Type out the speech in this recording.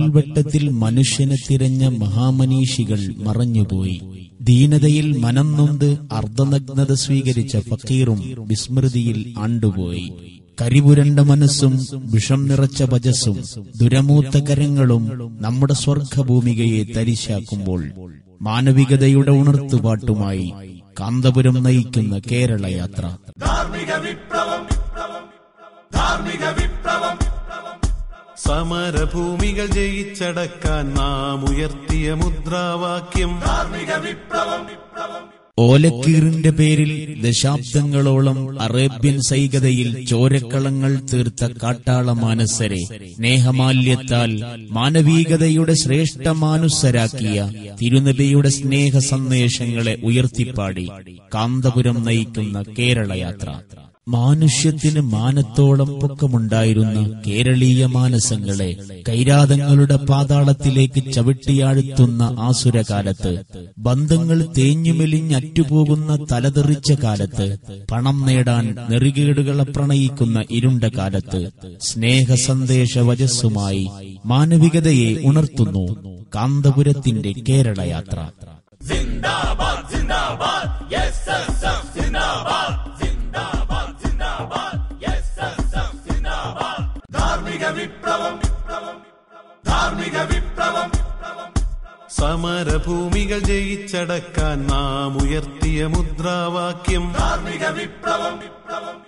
പകൽവെട്ടത്തിൽ മനുഷ്യനെ തിരഞ്ഞ മഹാമനീഷികൾ മറഞ്ഞുപോയി. ദീനതയിൽ മനം നൊന്ത് അർദ്ധനഗ്നത സ്വീകരിച്ച ഫക്കീറും വിസ്മൃതിയിൽ ആണ്ടുപോയി. കരിപുരണ്ട മനസ്സും വിഷം നിറച്ച ഭജസ്സും ദുരമൂത്ത കരങ്ങളും നമ്മുടെ സ്വർഗഭൂമികയെ തരിശാക്കുമ്പോൾ മാനവികതയുടെ ഉണർത്തുപാട്ടുമായി കാന്തപുരം നയിക്കുന്ന കേരള യാത്ര ധാർമ്മിക വിപ്ലവം ധാർമ്മിക സമരഭൂമികൾ ജയിച്ചടക്കാൻ നാം ഉയർത്തിയ മുദ്രാവാക്യം. ഓലക്കീറിന്റെ പേരിൽ ദശാബ്ദങ്ങളോളം അറേബ്യൻ സൈകതയിൽ ചോരക്കളങ്ങൾ തീർത്ത കാട്ടാള മാനസരെ സ്നേഹമാല്യത്താൽ മാനവീകതയുടെ ശ്രേഷ്ഠമാനുസരാക്കിയ തിരുനബിയുടെ സ്നേഹ സന്ദേശങ്ങളെ ഉയർത്തിപ്പാടി കാന്തപുരം നയിക്കുന്ന കേരളയാത്ര. മാനുഷ്യത്തിന് മാനത്തോളം പൊക്കമുണ്ടായിരുന്ന കേരളീയ മാനസങ്ങളെ കൈരാതങ്ങളുടെ പാതാളത്തിലേക്ക് ചവിട്ടിയാഴ്ത്തുന്ന ആസുരകാലത്ത് ബന്ധങ്ങൾ തേഞ്ഞുമെലിഞ്ഞറ്റുപോകുന്ന തലതെറിച്ച കാലത്ത് പണം നേടാൻ നെറികേടുകളെ പ്രണയിക്കുന്ന ഇരുണ്ട കാലത്ത് സ്നേഹസന്ദേശ വജസ്സുമായി മാനവികതയെ ഉണർത്തുന്നു കാന്തപുരത്തിന്റെ കേരളയാത്ര. ധാർമ്മിക വിപ്ലവം. സമരഭൂമികൾ ജയിച്ചടക്കാൻ നാം ഉയർത്തിയ മുദ്രാവാക്യം. ധാർമ്മിക വിപ്ലവം.